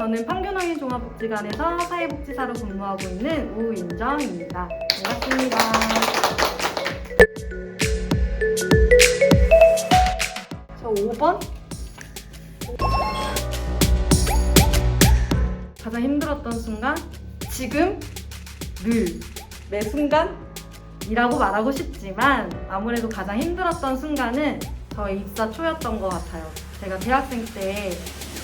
저는 판교노인 종합복지관에서 사회복지사로 근무하고 있는 우인정입니다. 반갑습니다. 저 5번? 가장 힘들었던 순간? 지금? 늘. 매 순간? 이라고 말하고 싶지만 아무래도 가장 힘들었던 순간은 저희 입사 초였던 것 같아요. 제가 대학생 때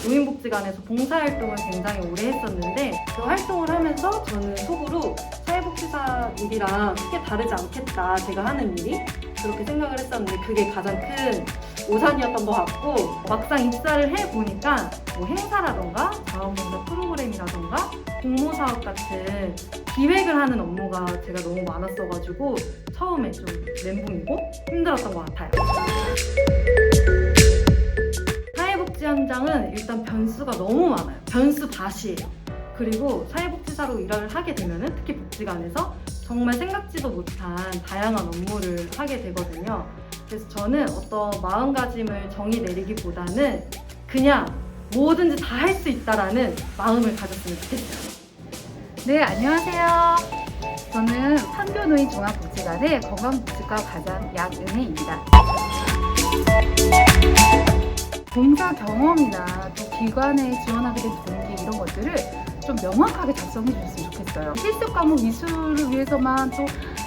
노인복지관에서 봉사활동을 굉장히 오래 했었는데 그 활동을 하면서 저는 속으로 사회복지사 일이랑 크게 다르지 않겠다 제가 하는 일이 그렇게 생각을 했었는데 그게 가장 큰 오산이었던 것 같고 막상 입사를 해보니까 뭐 행사라던가 자원봉사 프로그램이라던가 공모사업 같은 기획을 하는 업무가 제가 너무 많았어가지고 처음에 좀 멘붕이고 힘들었던 것 같아요. 일단 변수가 너무 많아요. 변수 다시예요. 그리고 사회복지사로 일을 하게 되면은 특히 복지관에서 정말 생각지도 못한 다양한 업무를 하게 되거든요. 그래서 저는 어떤 마음가짐을 정의 내리기보다는 그냥 뭐든지 다 할 수 있다라는 마음을 가졌으면 좋겠어요. 네, 안녕하세요. 저는 판교노인 종합복지관의 건강복지과 과장 양은혜입니다. 봉사 경험이나 또 기관에 지원하게 된 동기 이런 것들을 좀 명확하게 작성해 주셨으면 좋겠어요. 실습 과목 이수를 위해서만 또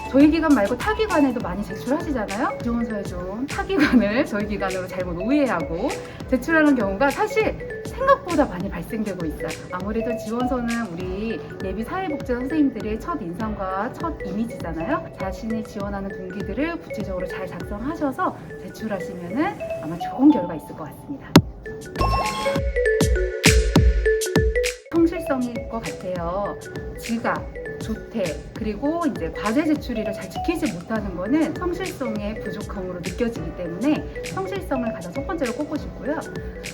저희 기관 말고 타 기관에도 많이 제출하시잖아요. 지원서에 좀 타 기관을 저희 기관으로 잘못 오해하고 제출하는 경우가 사실 생각보다 많이 발생되고 있어요. 아무래도 지원서는 우리 예비 사회복지 선생님들의 첫 인상과 첫 이미지잖아요. 자신이 지원하는 동기들을 구체적으로 잘 작성하셔서 제출하시면은 아마 좋은 결과 있을 것 같습니다. 성실성일 것 같아요. 지각, 조퇴, 그리고 이제 과제 제출일을 잘 지키지 못하는 거는 성실성의 부족함으로 느껴지기 때문에 성실성을 가장 첫 번째로 꼽고 싶고요.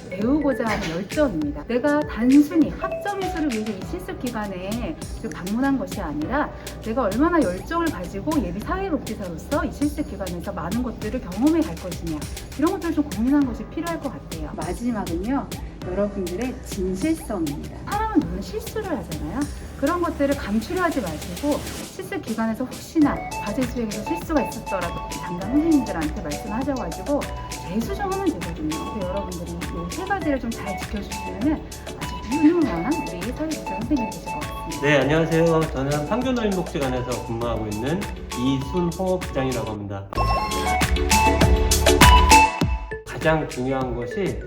배우고자 하는 열정입니다. 내가 단순히 학점 이수를 위해서 이 실습 기간에 방문한 것이 아니라 내가 얼마나 열정을 가지고 예비 사회복지사로서 이 실습 기간에서 많은 것들을 경험해 갈 것이냐 이런 것들을 좀 고민한 것이 필요할 것 같아요. 마지막은요. 여러분들의 진실성입니다. 사람은 물론 실수를 하잖아요. 그런 것들을 감추려 하지 마시고 실습 기간에서 혹시나 과제 수행에서 실수가 있었더라도 담당 선생님들한테 말씀하셔가지고 재수정하면 되거든요. 그래서 여러분들이 이 세 가지를 좀 잘 지켜주시면 아주 유능한 우리 사회복지 선생님이 되실 것 같습니다. 네, 안녕하세요. 저는 판교노인복지관에서 근무하고 있는 이순호 부장이라고 합니다. 가장 중요한 것이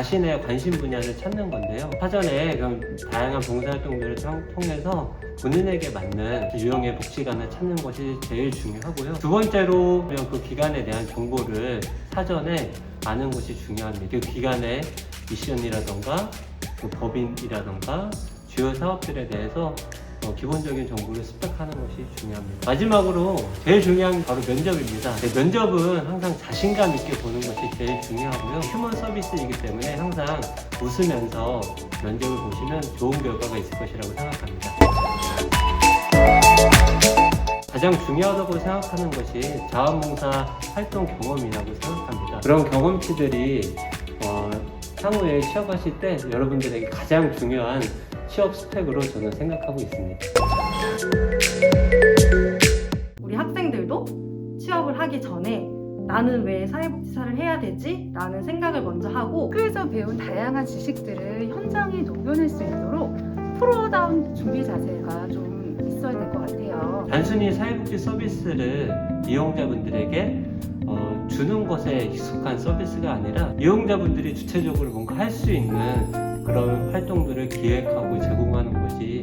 자신의 관심 분야를 찾는 건데요. 사전에 그럼 다양한 봉사활동들을 통- 통해서 본인에게 맞는 유형의 복지관을 찾는 것이 제일 중요하고요. 두 번째로 그 기관에 대한 정보를 사전에 아는 것이 중요합니다. 그 기관의 미션이라던가 그 법인이라던가 주요 사업들에 대해서 어, 기본적인 정보를 습득하는 것이 중요합니다. 마지막으로 제일 중요한 게 바로 면접입니다. 네, 면접은 항상 자신감 있게 보는 것이 제일 중요하고요. 휴먼 서비스이기 때문에 항상 웃으면서 면접을 보시면 좋은 결과가 있을 것이라고 생각합니다. 가장 중요하다고 생각하는 것이 자원봉사 활동 경험이라고 생각합니다. 그런 경험치들이 어, 향후에 취업하실 때 여러분들에게 가장 중요한 취업 스펙으로 저는 생각하고 있습니다. 우리 학생들도 취업을 하기 전에 나는 왜 사회복지사를 해야 되지? 라는 생각을 먼저 하고 학교에서 배운 다양한 지식들을 현장에 녹여낼 수 있도록 프로다운 준비 자세가 좀 있어야 될 것 같아요. 단순히 사회복지 서비스를 이용자분들에게 어, 주는 것에 익숙한 서비스가 아니라 이용자분들이 주체적으로 뭔가 할 수 있는 그런 활동들을 기획하고 제공하는 것이